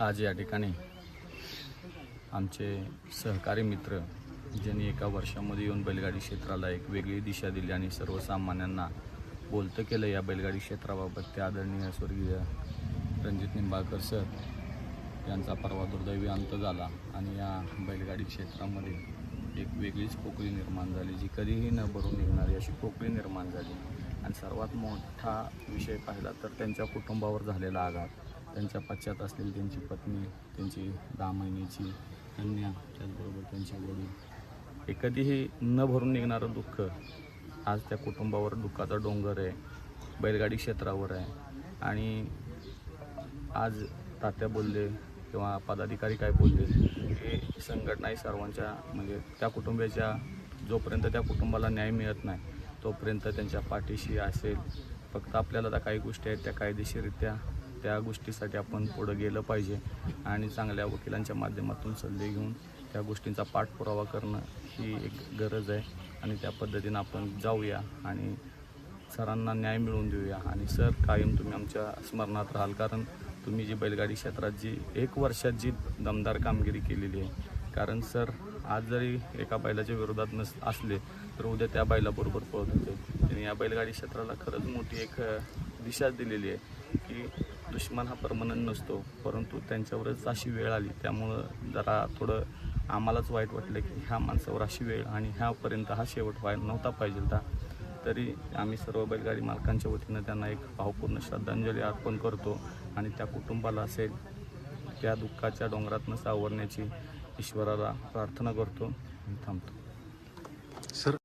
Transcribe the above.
आज या ठिकाणी आमचे सहकारी मित्र ज्यांनी एका वर्षामध्ये येऊन बैलगाडी क्षेत्राला एक वेगळी दिशा दिली आणि सर्वसामान्यांना बोलतं केलं या बैलगाडी क्षेत्राबाबत ते आदरणीय स्वर्गीय रणजित निंबाळकर सर यांचा परवा दुर्दैवी अंत झाला आणि या बैलगाडी क्षेत्रामध्ये एक वेगळीच पोकळी निर्माण झाली जी कधीही न भरून निघणारी अशी पोकळी निर्माण झाली. आणि सर्वात मोठा विषय पाहिला तर त्यांच्या कुटुंबावर झालेला आघात. त्यांच्या पश्चात असलेली त्यांची पत्नी त्यांची दहा महिन्याची कन्या त्याचबरोबर त्यांचे वडील. हे कधीही न भरून निघणारं दुःख आज त्या कुटुंबावर दुःखाचा डोंगर आहे बैलगाडी क्षेत्रावर आहे. आणि आज तात्या बोलले किंवा पदाधिकारी काय बोलले हे संघटना ही सर्वांच्या म्हणजे त्या कुटुंबियाच्या जोपर्यंत त्या कुटुंबाला न्याय मिळत नाही तोपर्यंत त्यांच्या पाठीशी असेल. फक्त आपल्याला त्या काही गोष्टी आहेत त्या कायदेशीररित्या त्या गोष्टीसाठी आपण पुढं गेलं पाहिजे आणि चांगल्या वकिलांच्या माध्यमातून सल्ले घेऊन त्या गोष्टींचा पाठपुरावा करणं ही एक गरज आहे. आणि त्या पद्धतीनं आपण जाऊया आणि सरांना न्याय मिळवून देऊया. आणि सर कायम तुम्ही आमच्या स्मरणात राहाल कारण तुम्ही जी बैलगाडी क्षेत्रात जी एक वर्षात जी दमदार कामगिरी केलेली आहे कारण सर आज जरी एका बैलाच्या विरोधात नस असले तर उद्या त्या बैलाबरोबर पळत होते. आणि या बैलगाडी क्षेत्राला खरंच मोठी एक दिशा दिलेली आहे की दुश्मन हा परमनंट नसतो परंतु त्यांच्यावरच अशी वेळ आली. त्यामुळं जरा थोडं आम्हालाच वाईट वाटलं की ह्या माणसावर अशी वेळ आणि ह्यापर्यंत हा शेवट व्हायला नव्हता पाहिजे होता. तरी आम्ही सर्व बैलगाडी मालकांच्या वतीनं त्यांना एक भावपूर्ण श्रद्धांजली अर्पण करतो आणि त्या कुटुंबाला असेल त्या दुःखाच्या डोंगरातनं सावरण्याची ईश्वराला प्रार्थना करतो आणि थांबतो. सर